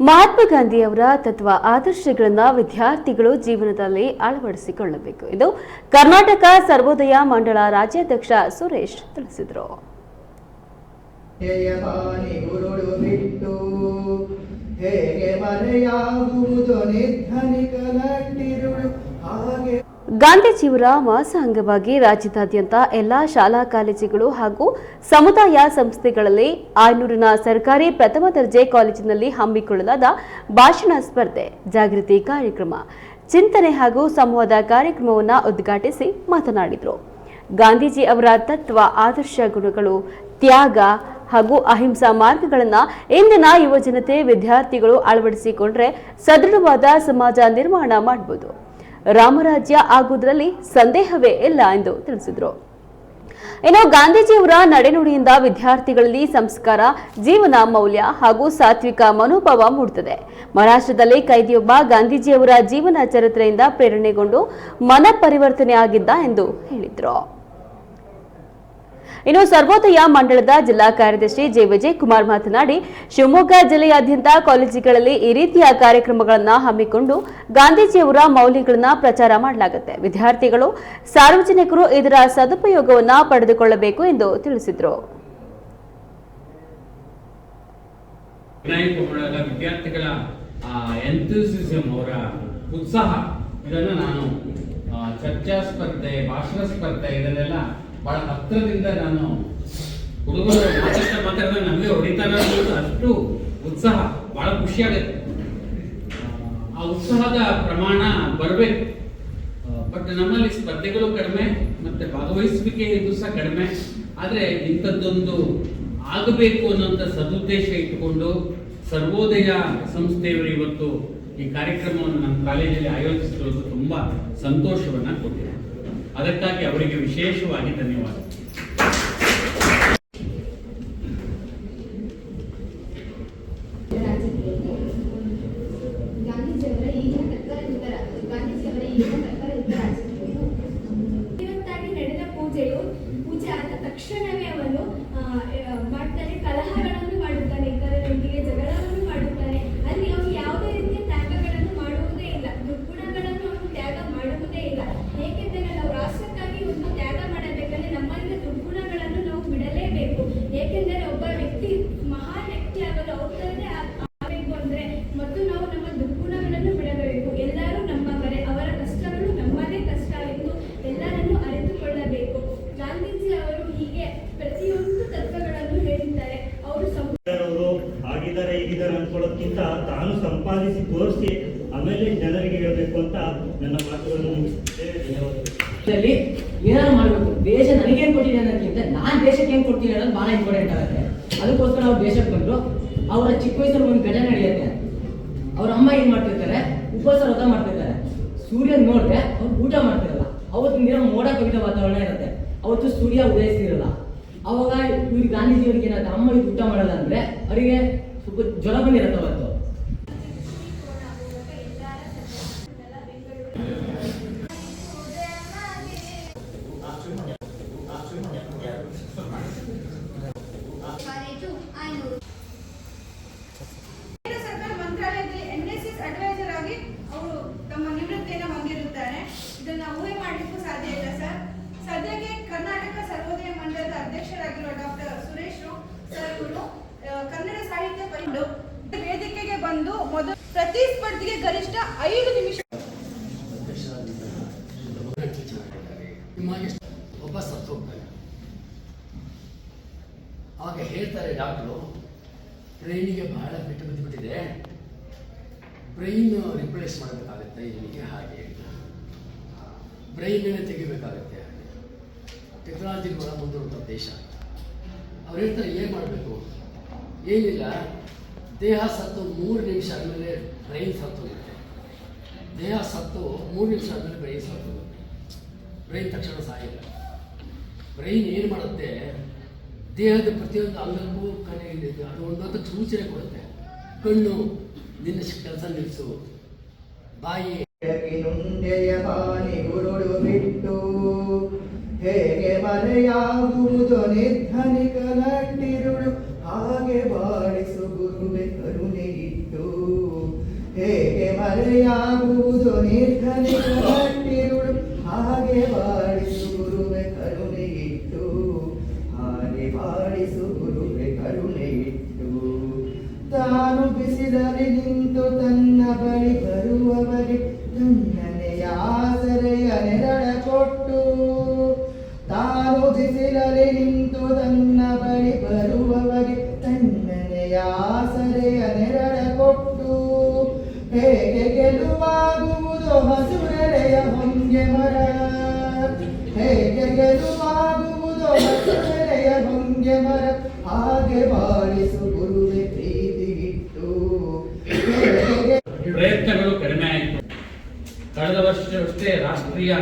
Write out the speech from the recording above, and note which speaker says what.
Speaker 1: ಮಹಾತ್ಮ ಗಾಂಧಿಯವರ ತತ್ವ ಆದರ್ಶಗಳನ್ನು ವಿದ್ಯಾರ್ಥಿಗಳು ಜೀವನದಲ್ಲಿ ಅಳವಡಿಸಿಕೊಳ್ಳಬೇಕು ಎಂದು ಕರ್ನಾಟಕ ಸರ್ವೋದಯ ಮಂಡಳ ರಾಜ್ಯಾಧ್ಯಕ್ಷ ಸುರೇಶ್ ತಿಳಿಸಿದರು.
Speaker 2: ಹೇಗೆ ಮರೆಯಾಗುವುದು ಹಾಗೆ
Speaker 1: ಗಾಂಧೀಜಿಯವರ ಮಾಸ ಅಂಗವಾಗಿ ರಾಜ್ಯದಾದ್ಯಂತ ಎಲ್ಲಾ ಶಾಲಾ ಕಾಲೇಜುಗಳು ಹಾಗೂ ಸಮುದಾಯ ಸಂಸ್ಥೆಗಳಲ್ಲಿ ಆಯನೂರಿನ ಸರ್ಕಾರಿ ಪ್ರಥಮ ದರ್ಜೆ ಕಾಲೇಜಿನಲ್ಲಿ ಹಮ್ಮಿಕೊಳ್ಳಲಾದ ಭಾಷಣ ಸ್ಪರ್ಧೆ, ಜಾಗೃತಿ ಕಾರ್ಯಕ್ರಮ, ಚಿಂತನೆ ಹಾಗೂ ಸಂವಾದ ಕಾರ್ಯಕ್ರಮವನ್ನು ಉದ್ಘಾಟಿಸಿ ಮಾತನಾಡಿದರು. ಗಾಂಧೀಜಿ ಅವರ ತತ್ವ, ಆದರ್ಶ ಗುಣಗಳು, ತ್ಯಾಗ ಹಾಗೂ ಅಹಿಂಸಾ ಮಾರ್ಗಗಳನ್ನು ಇಂದಿನ ಯುವಜನತೆ ವಿದ್ಯಾರ್ಥಿಗಳು ಅಳವಡಿಸಿಕೊಂಡ್ರೆ ಸದೃಢವಾದ ಸಮಾಜ ನಿರ್ಮಾಣ ಮಾಡಬಹುದು ರಾಮರಾಜ್ಯ ಆಗುವುದರಲ್ಲಿ ಸಂದೇಹವೇ ಇಲ್ಲ ಎಂದು ತಿಳಿಸಿದರು. ಇನ್ನು ಗಾಂಧೀಜಿಯವರ ನಡೆನುಡಿಯಿಂದ ವಿದ್ಯಾರ್ಥಿಗಳಲ್ಲಿ ಸಂಸ್ಕಾರ, ಜೀವನ ಮೌಲ್ಯ ಹಾಗೂ ಸಾತ್ವಿಕ ಮನೋಭಾವ ಮೂಡುತ್ತದೆ. ಮಹಾರಾಷ್ಟ್ರದಲ್ಲಿ ಕೈದಿಯೊಬ್ಬ ಗಾಂಧೀಜಿಯವರ ಜೀವನ ಚರಿತ್ರೆಯಿಂದ ಪ್ರೇರಣೆಗೊಂಡು ಮನ ಪರಿವರ್ತನೆ ಆಗಿದ್ದ ಎಂದು ಹೇಳಿದರು. ಇನ್ನು ಸರ್ವೋದಯ ಮಂಡಳದ ಜಿಲ್ಲಾ ಕಾರ್ಯದರ್ಶಿ ಜೆ ವಿಜಯ್ ಕುಮಾರ್ ಮಾತನಾಡಿ, ಶಿವಮೊಗ್ಗ ಜಿಲ್ಲೆಯಾದ್ಯಂತ ಕಾಲೇಜುಗಳಲ್ಲಿ ಈ ರೀತಿಯ ಕಾರ್ಯಕ್ರಮಗಳನ್ನು ಹಮ್ಮಿಕೊಂಡು ಗಾಂಧೀಜಿಯವರ ಮೌಲ್ಯಗಳನ್ನು ಪ್ರಚಾರ ಮಾಡಲಾಗುತ್ತೆ. ವಿದ್ಯಾರ್ಥಿಗಳು, ಸಾರ್ವಜನಿಕರು ಇದರ ಸದುಪಯೋಗವನ್ನು ಪಡೆದುಕೊಳ್ಳಬೇಕು ಎಂದು ತಿಳಿಸಿದರು.
Speaker 3: ಉತ್ಸಾಹ, ಇದನ್ನು ನಾನು ಚರ್ಚಾ ಸ್ಪರ್ಧೆ, ಭಾಷಣ ಸ್ಪರ್ಧೆ, ಇದನ್ನೆಲ್ಲ ಬಹಳ ಹತ್ತಿರದಿಂದ ನಾನು ಹುಡುಗರು ಮಾತಾಡ್ತಾ ಮಾತಾಡಿದ್ರೆ ನಮಗೆ ಹೊಡಿತಾರ ಅನ್ನೋದು ಅಷ್ಟು ಉತ್ಸಾಹ ಬಹಳ ಖುಷಿಯಾಗುತ್ತೆ ಆ ಉತ್ಸಾಹದ ಪ್ರಮಾಣ ಬರಬೇಕು. ಬಟ್ ನಮ್ಮಲ್ಲಿ ಸ್ಪರ್ಧೆಗಳು ಕಡಿಮೆ, ಮತ್ತೆ ಭಾಗವಹಿಸುವಿಕೆ ಇದು ಸಹ ಕಡಿಮೆ. ಆದ್ರೆ ಇಂಥದ್ದೊಂದು ಆಗಬೇಕು ಅನ್ನೋಂಥ ಸದುದ್ದೇಶ ಇಟ್ಟುಕೊಂಡು ಸರ್ವೋದಯ ಸಂಸ್ಥೆಯವರು ಇವತ್ತು ಈ ಕಾರ್ಯಕ್ರಮವನ್ನು ನಮ್ಮ ಕಾಲೇಜಲ್ಲಿ ಆಯೋಜಿಸಿರೋದು ತುಂಬಾ ಸಂತೋಷವನ್ನ ಕೊಟ್ಟಿದೆ. ಅದಕ್ಕಾಗಿ ಅವರಿಗೆ ವಿಶೇಷವಾಗಿ ಧನ್ಯವಾದ
Speaker 4: ಆಗಿದ್ದಾರೆ ಹೀಗಿದ್ದಾರೆ ಅನ್ಕೊಳ್ಳೋದ್ಕಿಂತ ತಾನು ಸಂಪಾದಿಸಿ ತೋರಿಸಿ ಆಮೇಲೆ ಜನರಿಗೆ ಹೇಳಬೇಕು ಅಂತ ನನ್ನ ಮಾತುಗಳನ್ನು ಮುಗಿಸ್ತೇನೆ
Speaker 5: ಏನಾದ್ರು ಮಾಡಬೇಕು. ದೇಶ ನನಗೇನು ಕೊಟ್ಟಿದೆ ಅನ್ನೋದಕ್ಕಿಂತ ನಾನು ದೇಶಕ್ಕೆ ಏನು ಕೊಡ್ತೀನಿ ಅನ್ನೋದು ಭಾಳ ಇಂಪಾರ್ಟೆಂಟ್ ಆಗುತ್ತೆ. ಅದಕ್ಕೋಸ್ಕರ ಅವ್ರು ದೇಶಕ್ಕೆ ಬಂದರು. ಅವರ ಚಿಕ್ಕ ವಯಸ್ಸಲ್ಲಿ ಒಂದು ಘಟನೆ ನಡೆಯುತ್ತೆ. ಅವ್ರ ಅಮ್ಮ ಏನು ಮಾಡ್ತಿರ್ತಾರೆ? ಉಪವಾಸ ವ್ರತ ಮಾಡ್ತಿರ್ತಾರೆ. ಸೂರ್ಯ ನೋಡಿದ್ರೆ ಅವ್ರು ಊಟ ಮಾಡ್ತಿರಲ್ಲ. ಅವತ್ತಿನ ದಿನ ಮೋಡ ಕವಿದ ವಾತಾವರಣ ಇರುತ್ತೆ. ಅವತ್ತು ಸೂರ್ಯ ಉದಯಿಸ್ತಿರಲ್ಲ. ಅವಾಗ ಇವ್ರಿಗೆ ಗಾಂಧೀಜಿಯವ್ರಿಗೆ ಏನಾಗುತ್ತೆ? ಅಮ್ಮ ಇದು ಊಟ ಮಾಡಲ್ಲ ಅಂದ್ರೆ ಅವರಿಗೆ ಜ್ವರ ಬಂದಿರುತ್ತೆ ಅವತ್ತು
Speaker 6: ಇದನ್ನ ಊಹೆ ಮಾಡಲಿಕ್ಕೂ ಸಾಧ್ಯ ಇಲ್ಲ, ಸರ್. ಸದ್ಯಕ್ಕೆ ಕರ್ನಾಟಕ ಸರ್ವೋದಯ ಮಂಡಲದ ಅಧ್ಯಕ್ಷರಾಗಿರುವ ಡಾಕ್ಟರ್ ಸುರೇಶ್ ಸರ್ ಇವರು ಬಂದು ಮೊದಲು ಪ್ರತಿಸ್ಪರ್ಧಿಗೆ ಗರಿಷ್ಠ ಐದು ನಿಮಿಷ
Speaker 7: ಒಬ್ಬ ಸತ್ತು ಹೋಗ್ತಾನೆ ಅವಾಗ ಹೇಳ್ತಾರೆ ಡಾಕ್ಟ್ರು, ಬ್ರೈನಿಗೆ ಬಹಳ ಬಿಟ್ಟು ಬಿದ್ದುಬಿಟ್ಟಿದೆ ಬ್ರೈನ್ ರಿಪ್ಲೇಸ್ ಮಾಡಬೇಕಾಗುತ್ತೆ ಇವನಿಗೆ ಹಾಗೆ. ಬ್ರೈನನ್ನೇ ತೆಗಿಬೇಕಾಗುತ್ತೆ. ಟೆಕ್ನಾಲಜಿ ಕೂಡ ಮುಂದುವರೆದ ದೇಶ. ಅವ್ರು ಹೇಳ್ತಾರೆ, ಏನು ಮಾಡಬೇಕು? ಏನಿಲ್ಲ. ದೇಹ ಸತ್ತು ಮೂರು ನಿಮಿಷ ಆದಮೇಲೆ ಬ್ರೈನ್ ಸತ್ತು ಹೋಗುತ್ತೆ ದೇಹ ಸತ್ತು ಮೂರು ನಿಮಿಷ ಆದಮೇಲೆ ಬ್ರೈನ್ ಸತ್ತು ಹೋಗುತ್ತೆ ಬ್ರೈನ್ ತಕ್ಷಣ ಸಾಯಿಲ್ಲ. ಬ್ರೈನ್ ಏನು ಮಾಡುತ್ತೆ? ದೇಹದ ಪ್ರತಿಯೊಂದು ಅಂಗಕ್ಕೂ ಇದೆ ಅದು ಒಂದೊಂದು ಸೂಚನೆ ಕೊಡುತ್ತೆ. ಕಣ್ಣು ನಿನ್ನ ಕೆಲಸ ನಿಲ್ಲಿಸು ಬಾಯಿ
Speaker 2: ಬಿಟ್ಟು ಹೇಗೆ ಮರೆಯಾಗುವುದು ಮರೆಯಾಗುವುದು ನಿರ್ಧನಿಕ ಹಾಗೆ ಬಾಳಿಸು ಗುರುವೆ ಕರುಣೆ ಇಟ್ಟು ಹಾಗೆ ಬಾಳಿಸು ಗುರುವೆ ಕರುಣೆ ಇಟ್ಟು ತಾನು ಬಿಸಿದರೆ ನಿಂತು ತನ್ನ ಬಳಿ ಬರುವವಗೆ ತನ್ನನೆಯ ಆಸರೆಯ ನೆರಳ ಕೊಟ್ಟು. ತಾನು ಬಿಸಿಲಲ್ಲಿ ನಿಂತು ತನ್ನ ಬಳಿ ಬರುವವರಿ ತನ್ನನೆಯ ಆಸರೆಯ ಹಸುರೆಲೆಯ ಹೊಂಗೆ ಮರ. ಹೇಗೆ ಗೆಲುವಾಗುವುದೋ ಹಸುರೆಲೆಯ ಹೊಂಗೆ ಮರ. ಹಾಗೆ ಬಾಳಿಸು ಗುರುವೆ ಪ್ರೀತಿಗಿಟ್ಟು
Speaker 3: ಪ್ರಯತ್ನಗಳು ಕಡಿಮೆ ಆಯಿತು. ಕಳೆದ ವರ್ಷವಷ್ಟೇ ರಾಷ್ಟ್ರೀಯ